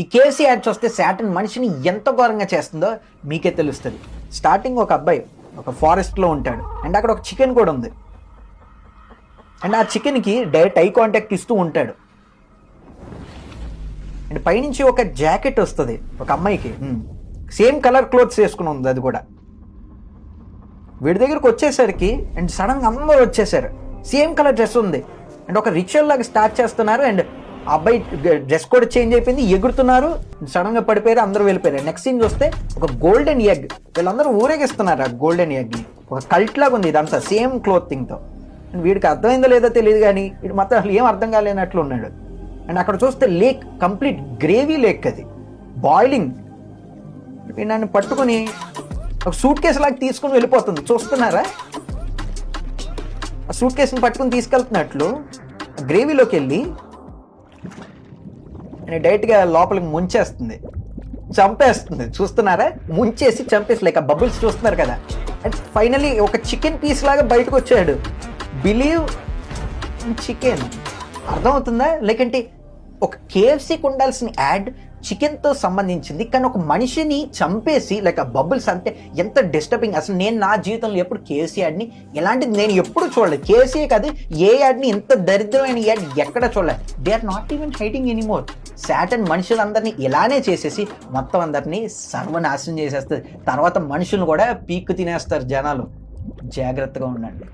ఈ KC ads వస్తే Satan మనిషిని ఎంత ఘోరంగా చేస్తుందో మీకే తెలుస్తుంది. స్టార్టింగ్ ఒక అబ్బాయి ఒక ఫారెస్ట్లో ఉంటాడు. అండ్ అక్కడ ఒక చికెన్ కూడా ఉంది. అండ్ ఆ చికెన్కి డైరెక్ట్ ఐ కాంటాక్ట్ ఇస్తూ ఉంటాడు. అండ్ పైనుంచి ఒక జాకెట్ వస్తుంది ఒక అమ్మాయికి. సేమ్ కలర్ క్లోత్స్ వేసుకుని ఉంది అది కూడా. వీడి దగ్గరకు వచ్చేసరికి అండ్ సడన్గా అందరూ వచ్చేసారు. సేమ్ కలర్ డ్రెస్ ఉంది. అండ్ ఒక రిచువల్ లాగా స్టార్ట్ చేస్తున్నారు. అండ్ అబ్బాయి డ్రెస్ కూడా చేంజ్ అయిపోయింది ఎగురుతున్నారు సడన్గా పడిపోయారు అందరూ వెళ్ళిపోయారు. నెక్స్ట్ సీన్ చూస్తే ఒక గోల్డెన్ ఎగ్ వీళ్ళందరూ ఊరేగిస్తున్నారు ఆ గోల్డెన్ ఎగ్ని. ఒక కల్ట్ లాగా ఉంది ఇదంతా సేమ్ క్లోతింగ్తో. వీడికి అర్థమైందో లేదో తెలియదు కానీ వీడు మొత్తం అసలు ఏం అర్థం కాలేనట్లు ఉన్నాడు. అండ్ అక్కడ చూస్తే లేక్ కంప్లీట్ గ్రేవీ లేక్ అది. బాయిలింగ్ నన్ను పట్టుకుని ఒక సూట్ కేసు లాగా తీసుకుని వెళ్ళిపోతుంది. చూస్తున్నారా? ఆ సూట్ కేసుని పట్టుకుని తీసుకెళ్తున్నట్లు గ్రేవీలోకి వెళ్ళి అని డైరెక్ట్గా లోపలికి ముంచేస్తుంది. చంపేస్తుంది. చూస్తున్నారా? ముంచేసి చంపేసి లైక్ ఆ బబుల్స్ చూస్తున్నారు కదా. అండ్ ఫైనలీ ఒక చికెన్ పీస్ లాగా బయటకు వచ్చాడు. బిలీవ్ చికెన్ అర్థమవుతుందా? లేకంటే ఒక కేఎఫ్సీకి ఉండాల్సిన యాడ్ చికెన్తో సంబంధించింది. కానీ ఒక మనిషిని చంపేసి లైక్ ఆ బబుల్స్ అంటే ఎంత డిస్టర్బింగ్. అసలు నేను నా జీవితంలో ఎప్పుడు కేసీఆర్ని యాడ్ని ఎలాంటిది నేను ఎప్పుడు చూడలేదు. కేసీఏ కాదు ఏ యాడ్ని ఇంత దరిద్రమైన యాడ్ ఎక్కడ చూడలేదు. They are not even hiding anymore Satan మనుషులందరినీ ఇలానే చేసేసి మొత్తం అందరినీ సర్వనాశనం చేసేస్తుంది. తర్వాత మనుషులను కూడా పీక్కు తినేస్తారు జనాలు. జాగ్రత్తగా ఉండండి.